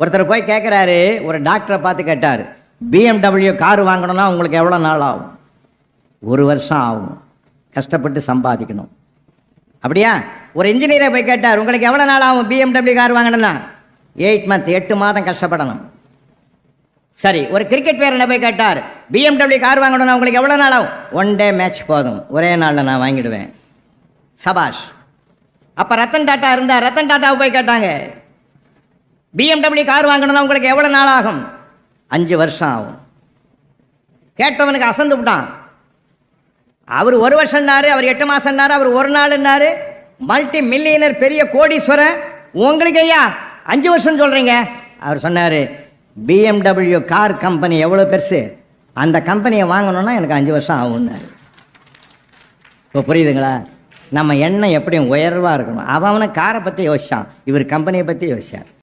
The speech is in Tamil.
ஒருத்தர் போய் கேட்குறாரு ஒரு டாக்டரை பார்த்து கேட்டார் பிஎம்டபிள்யூ கார் வாங்கணும்னா உங்களுக்கு எவ்வளோ நாள் ஆகும்? ஒரு வருஷம் ஆகும். கஷ்டப்பட்டு சம்பாதிக்கணும். அப்படியா? ஒரு இன்ஜினியரை போய் கேட்டார் உங்களுக்கு எவ்வளோ நாள் ஆகும் பிஎம்டபிள்யூ கார் வாங்கணும்னா? எயிட் மந்த் எட்டு மாதம் கஷ்டப்படணும். சரி ஒரு கிரிக்கெட் வீரனை போய் கேட்டார் பிஎம்டபிள்யூ கார் வாங்கணும்னா உங்களுக்கு எவ்வளோ நாள் ஆகும்? ஒன் டே மேட்ச் போதும். ஒரே நாளில் நான் வாங்கிடுவேன். சபாஷ். அப்போ ரத்தன் டாட்டா இருந்தால் ரத்தன் டாட்டாவை போய் கேட்டாங்க. பிஎம்டபிள்யூ கார் வாங்கணும்னா உங்களுக்கு எவ்வளோ நாள் ஆகும் அஞ்சு வருஷம் ஆகும். கேட்டவனுக்கு அசந்து விட்டான். அவர் ஒரு வருஷம்னாரு அவர் எட்டு மாசம்னாரு அவர் ஒரு நாள்னாரு. மல்டி மில்லியனர் பெரிய கோடீஸ்வரன். உங்களுக்கு ஐயா அஞ்சு வருஷம் சொல்றீங்க. அவர் சொன்னாரு பிஎம்டபிள்யூ கார் கம்பெனி எவ்வளோ பெருசு? அந்த கம்பெனியை வாங்கணும்னா எனக்கு அஞ்சு வருஷம் ஆகும்னாரு. இப்போ புரியுதுங்களா? நம்ம எண்ணம் எப்படியும் உயர்வாக இருக்கணும். அவன் அவனை காரை பற்றி யோசிச்சான். இவர் கம்பெனியை பற்றி யோசிச்சார்.